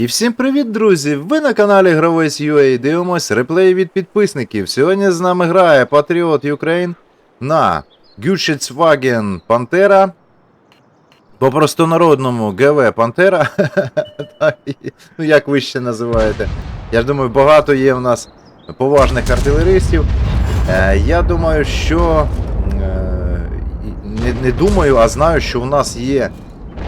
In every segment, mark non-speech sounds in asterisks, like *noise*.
І всім привіт, друзі! Ви на каналі Гравець UA дивимось реплеї від підписників. Сьогодні з нами грає Patriot Ukraine на Гючецваген Пантера. По простонародному ГВ Пантера. *laughs* Ну як ви ще називаєте. Я ж думаю, багато є в нас поважних артилеристів. Е, Я думаю, що. е, Не, не думаю, а знаю, що у нас є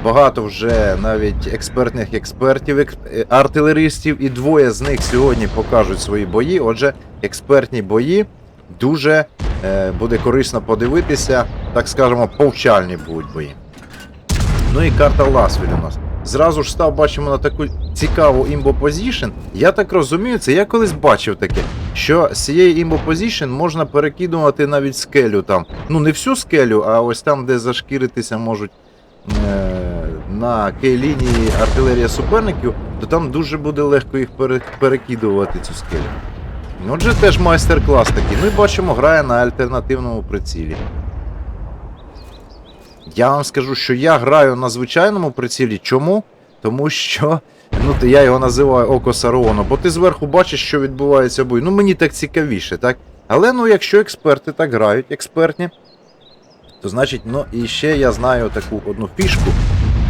багато вже навіть експертних експертів, е, артилеристів, і двоє з них сьогодні покажуть свої бої. Отже, експертні бої дуже е, буде корисно подивитися, так скажемо, повчальні будуть бої. Ну і карта Ласвіль у нас. Зразу ж став, бачимо на таку цікаву імбо позішн. Я так розумію, це я колись бачив таке, що з цієї імбо позішн можна перекидувати навіть скелю там. Ну не всю скелю, а ось там, де зашкіритися можуть на кей-лінії артилерія суперників, то там дуже буде легко їх перекидувати цю скелю. Отже, теж майстер-клас такий. І бачимо, грає на альтернативному прицілі. Я вам скажу, що я граю на звичайному прицілі. Чому? Тому що. Ну, я його називаю Око Сарону, бо ти зверху бачиш, що відбувається в бою. Ну мені так цікавіше, так? Але ну, якщо експерти так грають, експертні, то значить, ну і ще я знаю таку одну фішку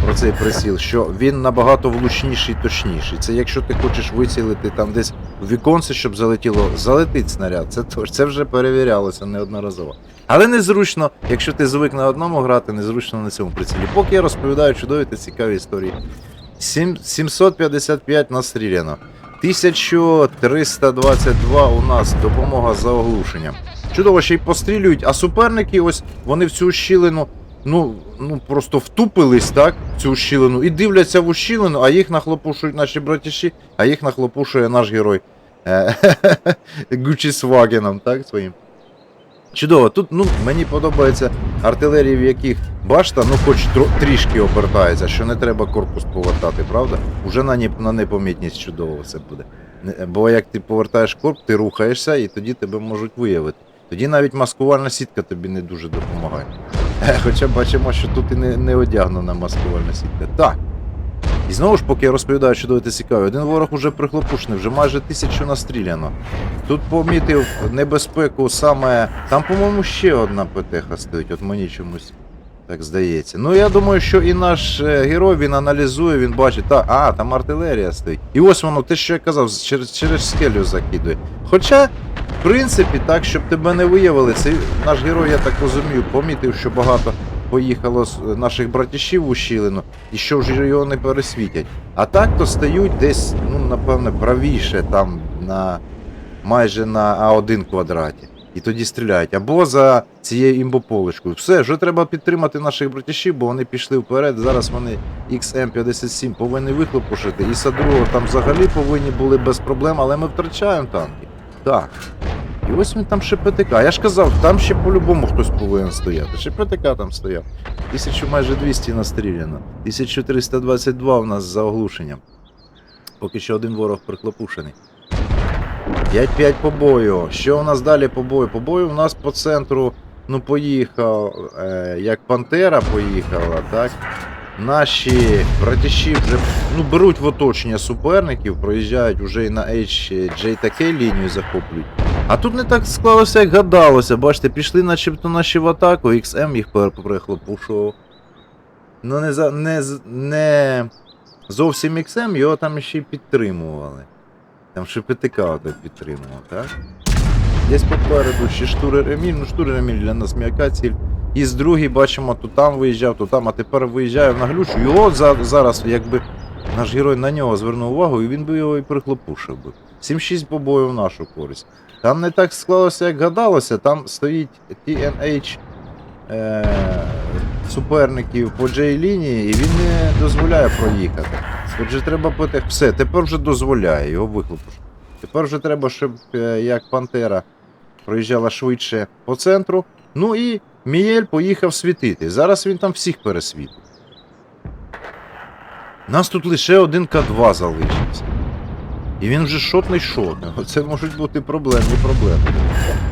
про цей приціл, що він набагато влучніший і точніший. Це якщо ти хочеш вицілити там десь в віконце, щоб залетіло, залетить снаряд. Це це вже перевірялося неодноразово. Але незручно, якщо ти звик на одному грати, незручно на цьому прицілі. Поки я розповідаю чудові та цікаві історії. Сім- 755 настріляно. 1322 у нас допомога за оглушенням. Чудово, ще й пострілюють, а суперники, ось вони в цю щілину, ну, ну просто втупились, так, в цю щілину, і дивляться в ущілину, а їх нахлопушують наші братіші, а їх нахлопушує наш герой. Е, *laughs* Гучі з Вагеном, так, своїм. Чудово, тут ну, мені подобається артилерії, в яких башта, ну хоч тро- трішки обертається, що не треба корпус повертати, правда? Уже на, на непомітність чудово все буде. Бо як ти повертаєш корпус, ти рухаєшся і тоді тебе можуть виявити. Тоді навіть маскувальна сітка тобі не дуже допомагає. Е, Хоча бачимо, що тут і не, не одягнена маскувальна сітка. Так. І знову ж, поки я розповідаю, що доволі цікаво, один ворог уже прихлопушений, вже майже тисячу настріляно. Тут помітив небезпеку саме. Там, по-моєму, ще одна ПТХ стоїть, от мені чомусь так здається. Ну я думаю, що і наш е, герой він аналізує, він бачить, так, а, там артилерія стоїть. І ось воно, те, що я казав, через, через скелю закидує. Хоча, принципі, так, щоб тебе не виявили, цей наш герой, я так розумію, помітив, що багато поїхало з е, наших братішів в ущілину, і що вже його не пересвітять. А так то стають десь, ну, напевне, правіше там на майже на А1 квадраті. І тоді стріляють. Або за цією імбополочкою. Все, вже треба підтримати наших братішів, бо вони пішли вперед. Зараз вони XM57 повинні вихлопушити. І Садруго там взагалі повинні були без проблем, але ми втрачаємо танки. Так. І ось він там ще ПТК. Я ж казав, там ще по-любому хтось повинен стояти. Ще ПТК там стояв. 1000 майже 200 настріляно. 1322 у нас за оглушенням. Поки що один ворог прихлопушений. 5-5 по бою. Що у нас далі по бою? По бою у нас по центру, ну, поїхав, е, як Пантера поїхала, так? Наші братіші вже ну, беруть в оточення суперників, проїжджають вже і на HJ та K лінію захоплюють. А тут не так склалося, як гадалося. Бачите, пішли начебто наші в атаку, XM їх прихлопушував. Ну, не, за, не, не зовсім XM, його там ще й підтримували. Там ще ПТК так підтримував, так? Десь попереду ще штурер Еміль, ну штурер Еміль для нас м'яка ціль. І з другий бачимо, то там виїжджав, то там, а тепер виїжджає в наглючу. Його за, зараз, якби наш герой на нього звернув увагу, і він би його і прихлопушив би. 7-6 по бою в нашу користь. Там не так склалося, як гадалося, там стоїть TNH е, суперників по J-лінії, і він не дозволяє проїхати. Отже, треба пити. Все, тепер вже дозволяє, його вихлопуш. Тепер вже треба, щоб е, як Пантера проїжджала швидше по центру. Ну і Мієль поїхав світити. Зараз він там всіх пересвітить. Нас тут лише один К2 залишився. І він вже шотний шотний. Оце можуть бути проблемні проблеми.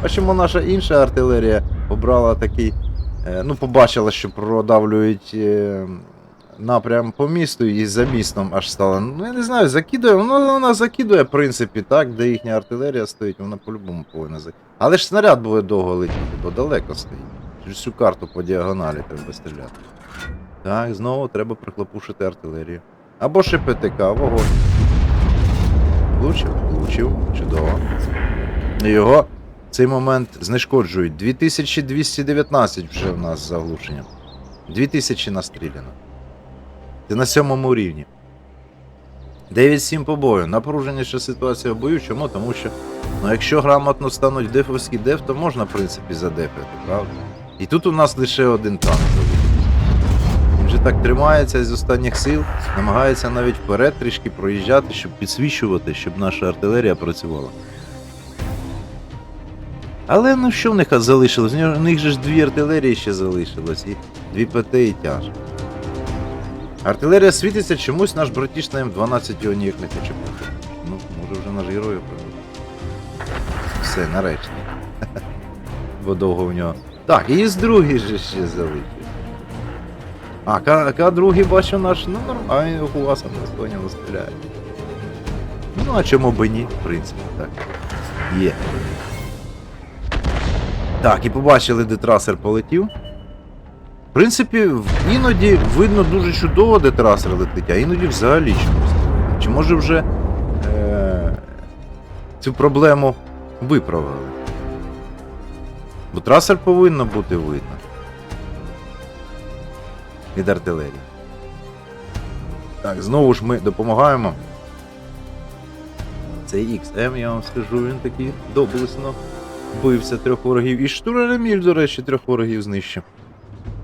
Бачимо, наша інша артилерія обрала такий. е, Ну, побачила, що продавлюють е, напрям по місту і за містом аж стала. Ну я не знаю, закидує, вона, вона закидує, в принципі, так, де їхня артилерія стоїть, вона по-любому повинна закидати. Але ж снаряд буде довго летіти, бо далеко стоїть. Всю карту по діагоналі треба стріляти. Так, знову треба прихлопушити артилерію. Або ще ПТК, вогонь. Влучив, влучив, чудово. Його цей момент знешкоджують. 2219 вже в нас заглушенням. 2000 настріляно. Це на сьомому рівні. 9-7 по бою. Напруженіша ситуація в бою. Чому? Тому що ну, якщо грамотно стануть дефовський деф, то можна, в принципі, задефити, правда? І тут у нас лише один танк. Так тримається з останніх сил, намагається навіть вперед трішки проїжджати, щоб підсвічувати, щоб наша артилерія працювала. Але ну що в них залишилось? У них- же ж дві артилерії ще залишилось, і дві ПТ і тяж. Артилерія світиться, чомусь наш братіш на М12 його ніяк не хоче пустити. Ну, може вже наш герой опинив. Все, нарешті. *laughs* Бо довго в нього. Так, і з другий же ще залишився. А, К, другий бачу наш, ну нормально, у вас достойно стріляє. Ну, а чому би ні, в принципі, так. Є. Так, і побачили, де трасер полетів. В принципі, іноді видно дуже чудово, де трасер летить, а іноді взагалі чомусь. Чи може вже е- цю проблему виправили? Бо трасер повинно бути видно. Від артилерії. Так, знову ж ми допомагаємо. Цей XM, я вам скажу, він такий доблесно бився трьох ворогів. І штурер до речі, трьох ворогів знищив.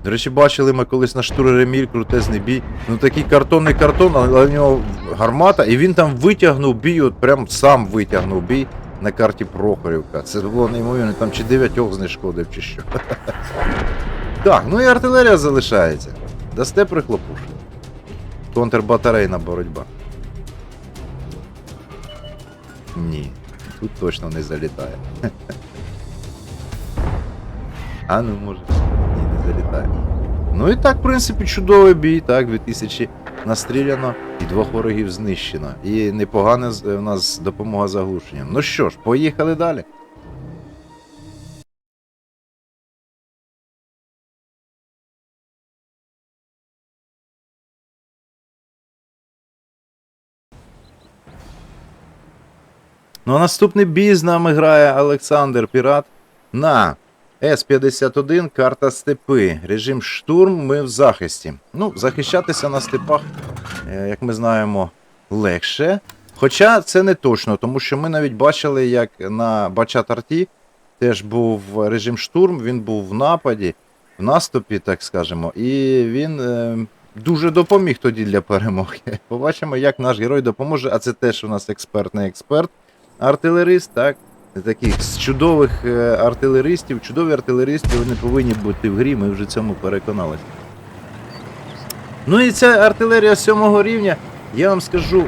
До речі, бачили ми колись на штурер крутезний бій. Ну такий картонний картон, але в нього гармата, і він там витягнув бій, от прям сам витягнув бій на карті Прохорівка. Це було неймовірно, там чи дев'ятьох знешкодив, чи що. *laughs* Так, ну і артилерія залишається. Дасте прихлопуш. Контрбатарейна боротьба. Ні, тут точно не залітає. *laughs* А ну може. Ні, не залітає. Ну і так, в принципі, чудовий бій, так, 2000 настріляно і двох ворогів знищено. І непогана у нас допомога заглушенням. Ну що ж, поїхали далі. Ну а наступний бій з нами грає Олександр Пірат на С-51, карта степи. Режим штурм, ми в захисті. Ну, захищатися на степах, е, як ми знаємо, легше. Хоча це не точно, тому що ми навіть бачили, як на Бачат-Арті теж був режим штурм, він був в нападі, в наступі, так скажемо, і він е, дуже допоміг тоді для перемоги. *laughs* Побачимо, як наш герой допоможе, а це теж у нас експертний експерт, артилерист, так? Таких з чудових е, артилеристів, чудові артилеристи вони повинні бути в грі, ми вже цьому переконалися. Ну і ця артилерія сьомого рівня, я вам скажу,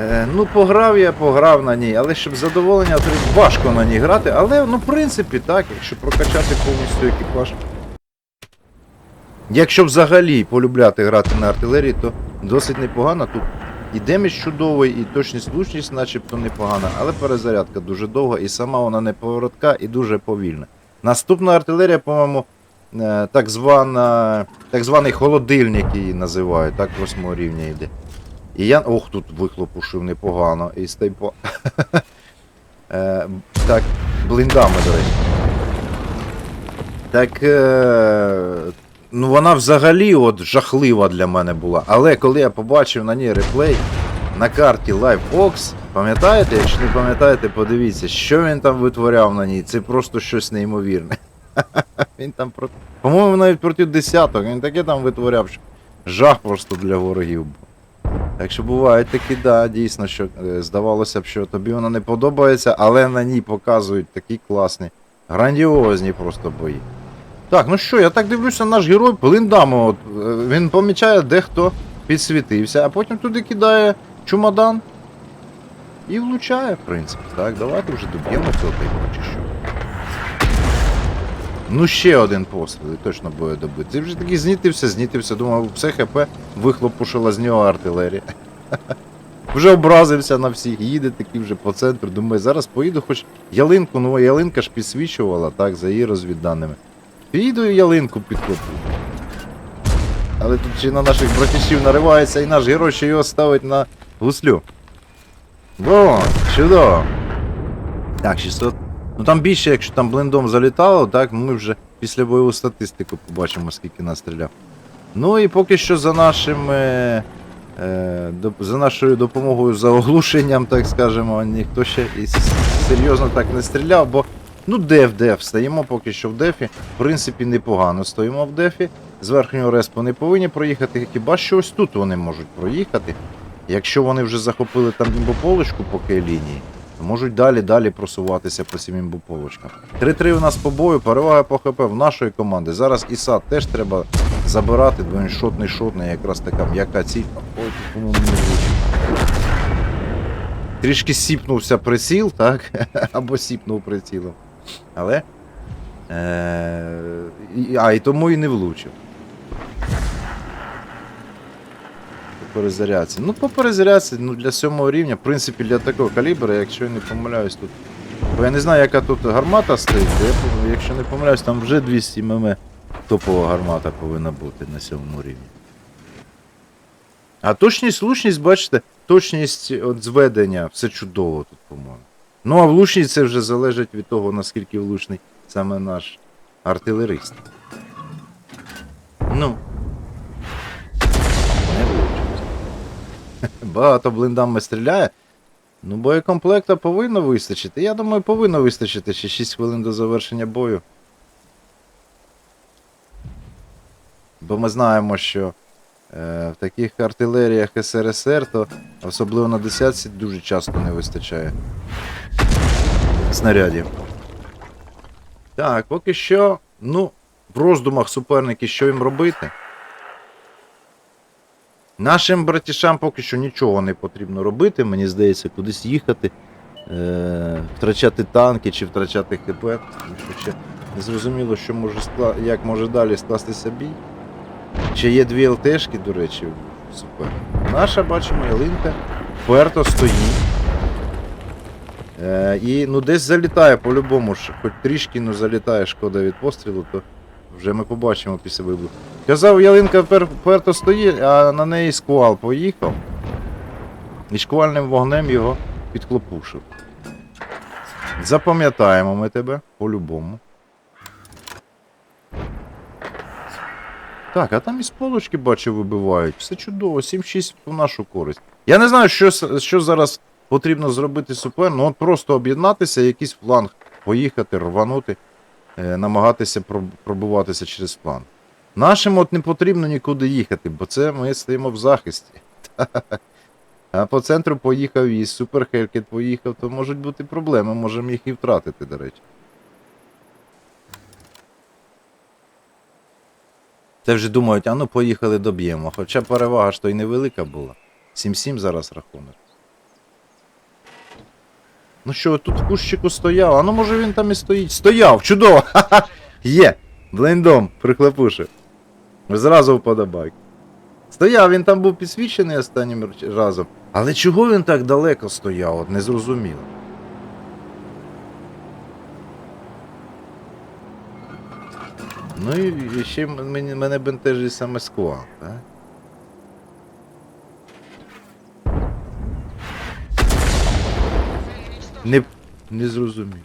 е, ну пограв я, пограв на ній, але щоб задоволення важко на ній грати, але ну в принципі так, якщо прокачати повністю екіпаж. Якщо взагалі полюбляти грати на артилерії, то досить непогано. Тут і демідж чудовий, і точність влучність начебто непогана, але перезарядка дуже довга, і сама вона не поворотка і дуже повільна. Наступна артилерія, по-моєму, е, так, звана, так званий холодильник її називають, так восьмого рівня йде. І я. Ох, тут вихлопушив непогано. І стейпо. *laughs* Е, Так, блиндами, до речі. Так. Ну вона взагалі от жахлива для мене була. Але коли я побачив на ній реплей на карті LiveOx, пам'ятаєте? Якщо не пам'ятаєте, подивіться, що він там витворяв на ній. Це просто щось неймовірне. *laughs* Він там про. По-моєму, навіть проти десяток, він таке там витворяв, що жах просто для ворогів. Так що бувають такі, да, дійсно, що е, здавалося б, що тобі вона не подобається, але на ній показують такі класні, грандіозні просто бої. Так, ну що, я так дивлюся, наш герой блиндами, от, е, він помічає, де хто підсвітився, а потім туди кидає чумадан і влучає, в принципі. Так, давайте вже доб'ємо цього типу, чи що. Ну ще один постріл, і точно буде добити. Ти вже такий знітився, знітився, думав, все ХП вихлопушила з нього артилерія. *laughs* Вже образився на всіх, їде такий вже по центру. Думаю, зараз поїду, хоч ялинку, ну ялинка ж підсвічувала, так, за її розвідданими. Поїду і ялинку підхоплю. Але тут ще на наших братішів наривається і наш герой ще його ставить на гуслю. Во, чудово. Так, 600. Ну там більше, якщо там блиндом залітало, так, ми вже після бойову статистику побачимо, скільки настріляв. Ну і поки що за нашим. Е, е, за нашою допомогою, за оглушенням, так скажемо, ніхто ще і серйозно так не стріляв, бо ну деф, деф, стоїмо поки що в дефі. В принципі, непогано стоїмо в дефі. З верхнього респу не повинні проїхати, хіба що ось тут вони можуть проїхати. Якщо вони вже захопили там імбополочку по кей лінії, то можуть далі далі просуватися по цим імбополочкам. 3-3 у нас по бою, перевага по ХП в нашої команди. Зараз Ісад теж треба забирати, бо він шотний шотний, якраз така м'яка ціль. Ой, не влучив. Трішки сіпнувся приціл, так? *laughs* Або сіпнув прицілом. Але. Е... А, і тому і не влучив. По. Ну, по перезарядці, ну для сьомого рівня, в принципі, для такого калібра, якщо я не помиляюсь тут. Бо я не знаю, яка тут гармата стоїть, я, якщо не помиляюсь, там вже 200 мм топова гармата повинна бути на сьомому рівні. А точність, влучність, бачите, точність от зведення, все чудово тут, по-моєму. Ну, а влучність це вже залежить від того, наскільки влучний саме наш артилерист. Ну. Не влучив. *laughs* Багато блиндами стріляє. Ну, боєкомплекта повинно вистачити. Я думаю, повинно вистачити ще 6 хвилин до завершення бою. Бо ми знаємо, що е, в таких артилеріях СРСР, то особливо на десятці дуже часто не вистачає снарядів. Так, поки що, ну, в роздумах суперники, що їм робити. Нашим братішам поки що нічого не потрібно робити, мені здається, кудись їхати, е- втрачати танки чи втрачати ХП. Ще не зрозуміло, що може скла... як може далі скластися бій. Ще є дві ЛТшки, до речі, супер. Наша, бачимо, ялинка вперто стоїть. Е, і ну десь залітає по-любому ж, хоч трішки ну, залітає шкода від пострілу, то вже ми побачимо після вибуху. Казав, ялинка впер- вперто стоїть, а на неї сквал поїхав. І шквальним вогнем його підхлопушив. Запам'ятаємо ми тебе по-любому. Так, а там із полочки бачу вибивають. Все чудово, 7-6 в нашу користь. Я не знаю, що, що зараз потрібно зробити супер, ну от просто об'єднатися, якийсь фланг, поїхати, рванути, е, намагатися проб- пробиватися через фланг. Нашим от не потрібно нікуди їхати, бо це ми стоїмо в захисті. *laughs* А по центру поїхав і Супер Хелькет поїхав, то можуть бути проблеми, можемо їх і втратити, до речі. Це вже думають, а ну поїхали доб'ємо. Хоча перевага ж то й невелика була. 7-7 зараз рахунок. Ну що, тут в кущику стояв, а ну може він там і стоїть. Стояв! Чудово! Ха-ха! *laughs* Є! Блендом прихлопушив. Зразу вподобайк. Стояв, він там був підсвічений останнім разом. Але чого він так далеко стояв, от не зрозуміло. Ну і ще мене бентежить саме сквал, так? Не, не зрозумів.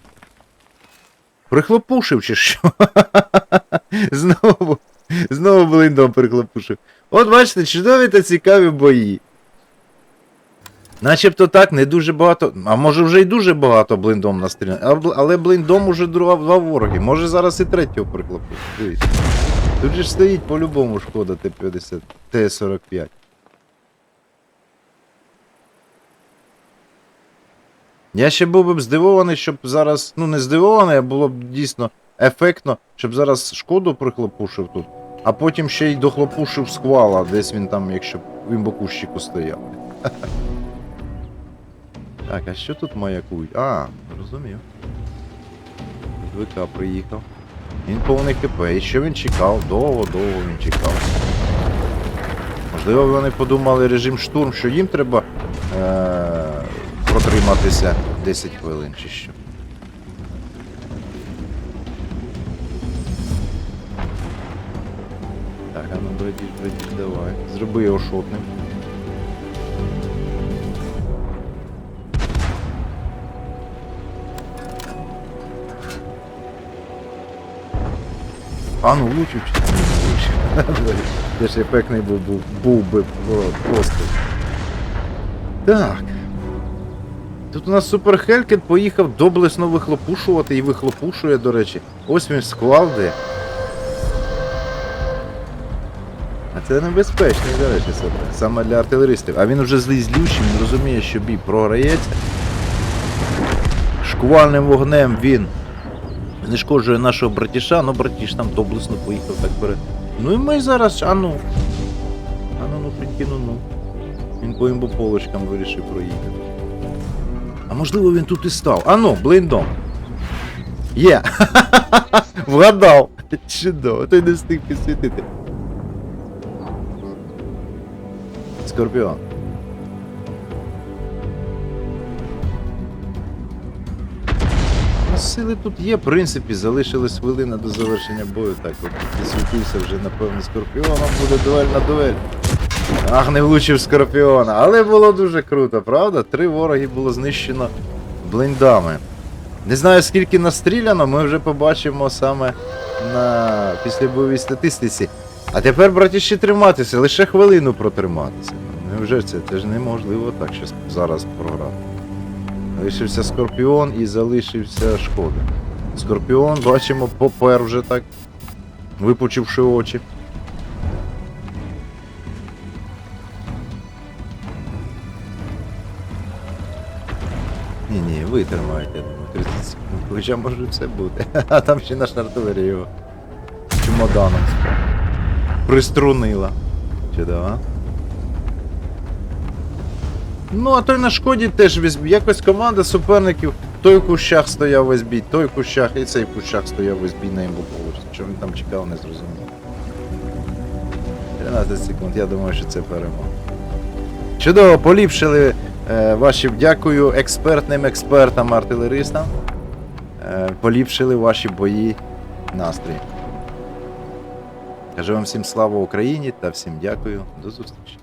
Прихлопушив чи що? *laughs* Знову. Знову блиндом прихлопушив. От бачите, чудові та цікаві бої. Начебто так, не дуже багато. А може вже й дуже багато блиндом настріляно. Але блиндом уже два, два вороги. Може зараз і третього прихлопушив. Дивіться. Тут же стоїть по-любому шкода Т-50, Т-45. Я ще був би здивований, щоб зараз. Ну не здивований, а було б дійсно ефектно, щоб зараз шкоду прихлопушив тут, а потім ще й дохлопушив сквала, десь він там, якщо б в імбокущику стояв. *laughs* Так, а що тут маякують? А, розумів. ВК приїхав. Він повний КП. І що він чекав? Довго-довго він чекав. Можливо, вони подумали режим штурм, що їм треба е- протриматися 10 хвилин чи що. Так, а ну братіш, братіш, давай. Зроби його шотним. А ну чи не влучив? Це ж ефектний був, був, був би просто. Так. Тут у нас Супер Хелькет поїхав доблесно вихлопушувати і вихлопушує, до речі. Ось він склав де. А це небезпечний, до речі, супер. Саме для артилеристів. А він вже злий злющий, він розуміє, що бій програється. Шквальним вогнем він знешкоджує нашого братіша, ну братіш там доблесно поїхав так перед. Ну і ми зараз, а ну. А ну ну прикину, ну. Він по імбополочкам вирішив проїхати. А можливо він тут і став. А ну, блиндом. Є! *laughs* Вгадав! Чудово, той не встиг підсвітити. Скорпіон. Сили тут є, в принципі, залишилась хвилина до завершення бою. Так, от підсвітився вже, напевно, скорпіоном буде дуель на дуель. Ах, не влучив скорпіона. Але було дуже круто, правда? Три вороги було знищено блиндами. Не знаю скільки настріляно, ми вже побачимо саме на післябойовій статистиці. А тепер, браті, триматися, лише хвилину протриматися. Невже це? Це ж неможливо так щас зараз програти. Залишився Скорпіон і залишився Шкода. Скорпіон, бачимо, попер вже так, випучивши очі. Ні, ні, витримають, я думаю, 30 секунд. Хоча може все бути. *laughs* А там ще наша артилерія його чемоданом приструнила. Чудово. Ну, а той на шкоді теж весь. Якось команда суперників. Той в кущах стояв весь той в кущах і цей в кущах стояв весь бій на імбополості. Що він там чекав, не зрозуміло. 13 секунд, я думаю, що це перемога. Чудово, поліпшили ваші дякую експертним експертам артилеристам. Е, поліпшили ваші бої настрій. Кажу вам всім слава Україні та всім дякую. До зустрічі.